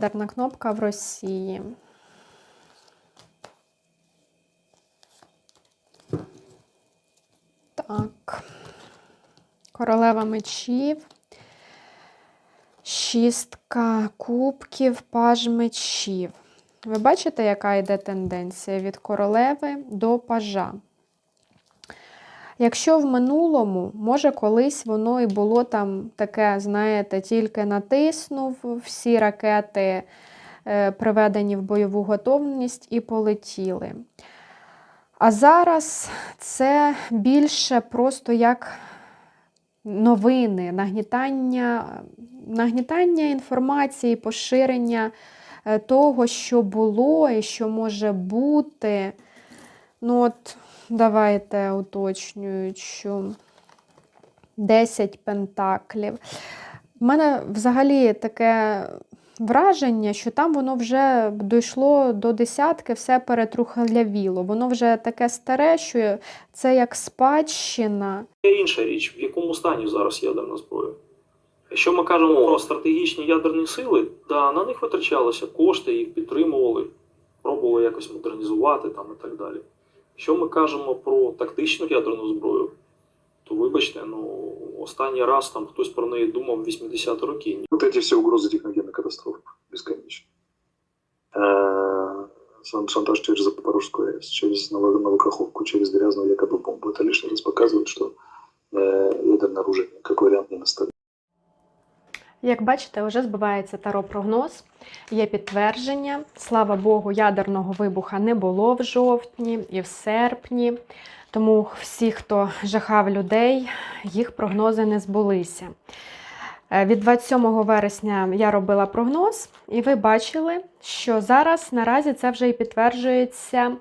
Ядерна кнопка в Росії. Так. Королева мечів. Шістка кубків, паж мечів. Ви бачите, яка йде тенденція від королеви до пажа? Якщо в минулому, може, колись воно і було там таке, знаєте, тільки натиснув, всі ракети е, приведені в бойову готовність і полетіли. А зараз це більше просто як новини, нагнітання, нагнітання інформації, поширення е, того, що було і що може бути. Ну от, давайте уточнюють, що 10 пентаклів. У мене взагалі таке враження, що там воно вже дійшло до десятки, все перетрухлявіло. Воно вже таке старе, що це як спадщина. Є інша річ, в якому стані зараз ядерна зброя. Якщо ми кажемо про стратегічні ядерні сили, да, на них витрачалися кошти, їх підтримували, пробували якось модернізувати там і так далі. Якщо ми кажемо про тактичну ядерну зброю, то вибачте, ну останній раз там хтось про неї думав в 80-ті роки. Вот эти все угрозы техногенной катастрофы бесконечно. Э, шан- Шантаж через Запорожскую АЭС, через Ново- Новокаховку, через грязную якобы бомбу. Это лишний раз показывает, что э, ядерное оружие как вариант не на столе. Як бачите, вже збивається таро-прогноз, є підтвердження. Слава Богу, ядерного вибуха не було в жовтні і в серпні. Тому всі, хто жахав людей, їх прогнози не збулися. Е, Від 27 вересня я робила прогноз, і ви бачили, що зараз наразі це вже і підтверджується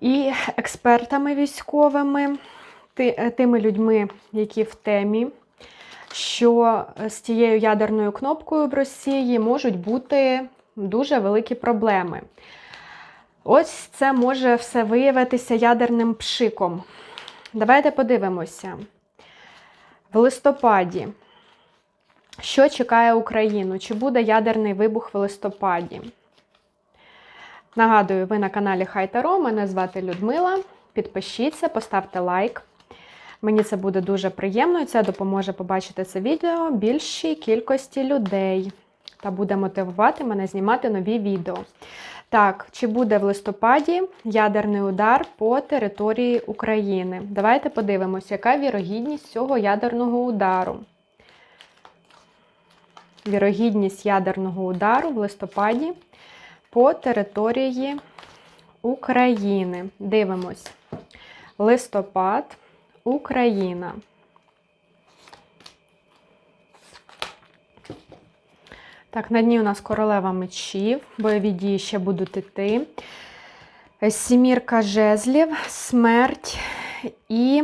і експертами військовими, е, тими людьми, які в темі що з тією ядерною кнопкою в Росії можуть бути дуже великі проблеми. Ось це може все виявитися ядерним пшиком. Давайте подивимося. В листопаді. Що чекає Україну? Чи буде ядерний вибух в листопаді? Нагадую, ви на каналі Хайтаро. Мене звати Людмила. Підпишіться, поставте лайк. Мені це буде дуже приємно, і це допоможе побачити це відео більшій кількості людей та буде мотивувати мене знімати нові відео. Так, чи буде в листопаді ядерний удар по території України? Давайте подивимося, яка вірогідність цього ядерного удару. Вірогідність ядерного удару в листопаді по території України. Дивимось. Листопад. Україна. Так, на дні у нас королева мечів, бойові дії ще будуть іти. Сімірка жезлів, смерть і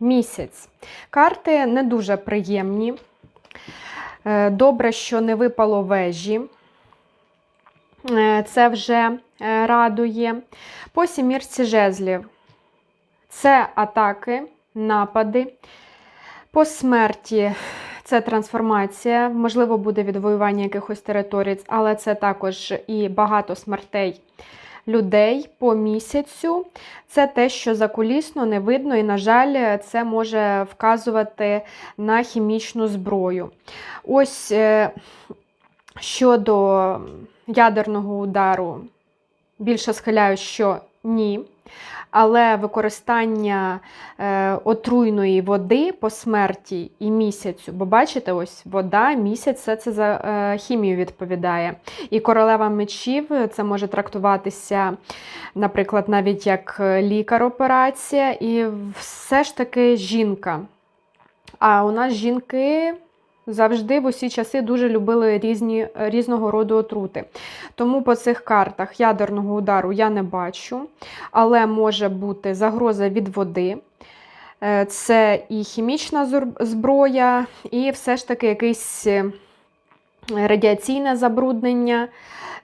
місяць. Карти не дуже приємні. Е, Добре, що не випало вежі. Е, Це вже е, радує. По сімірці жезлів. Це атаки, напади. По смерті це трансформація, можливо, буде відвоювання якихось територій, але це також і багато смертей людей по місяцю. Це те, що закулісно не видно, і, на жаль, це може вказувати на хімічну зброю. Ось е, щодо ядерного удару, більше схиляю, що ні. Але використання е, отруйної води по смерті і місяцю, бо бачите, ось вода, місяць, все це за е, хімію відповідає. І королева мечів це може трактуватися, наприклад, навіть як лікар-операція, і все ж таки жінка. А у нас жінки завжди в усі часи дуже любили різні, різного роду отрути. Тому по цих картах ядерного удару я не бачу, але може бути загроза від води. Е, Це і хімічна зброя, і все ж таки якийсь е, радіаційне забруднення.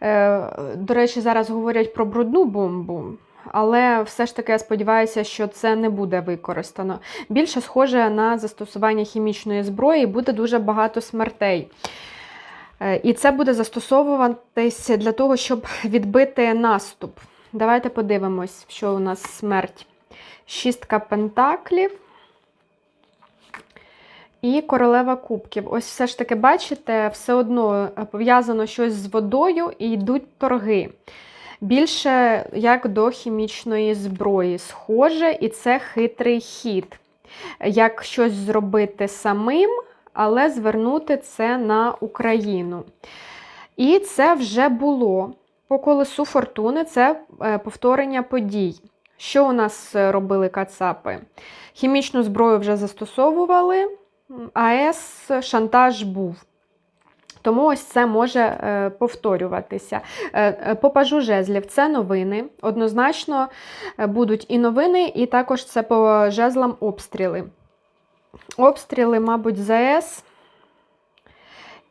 Е, До речі, зараз говорять про брудну бомбу. Але все ж таки я сподіваюся, що це не буде використано. Більше схоже на застосування хімічної зброї, буде дуже багато смертей. Е, І це буде застосовуватися для того, щоб відбити наступ. Давайте подивимось, що у нас смерть. Шістка пентаклів і королева кубків. Ось все ж таки, бачите, все одно пов'язано щось з водою і йдуть торги. Більше як до хімічної зброї, схоже, і це хитрий хід. Як щось зробити самим, але звернути це на Україну. І це вже було по колесу фортуни, це е, повторення подій. Що у нас робили кацапи? Хімічну зброю вже застосовували, АЕС шантаж був. Тому ось це може е, повторюватися. Е, е, По жезлів це новини. Однозначно будуть і новини, і також це по жезлам обстріли. Обстріли, мабуть, ЗАЕС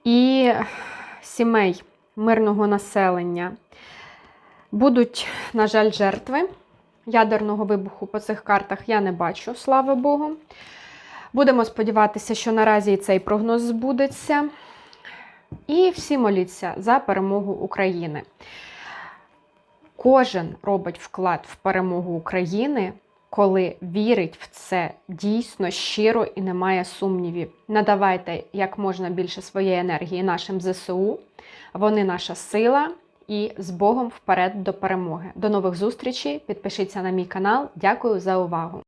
і сімей мирного населення. Будуть, на жаль, жертви. Ядерного вибуху по цих картах я не бачу, слава Богу. Будемо сподіватися, що наразі і цей прогноз збудеться. І всі моліться за перемогу України. Кожен робить вклад в перемогу України, коли вірить в це дійсно щиро і немає сумнівів. Надавайте як можна більше своєї енергії нашим ЗСУ. Вони наша сила. І з Богом вперед до перемоги. До нових зустрічей. Підпишіться на мій канал. Дякую за увагу!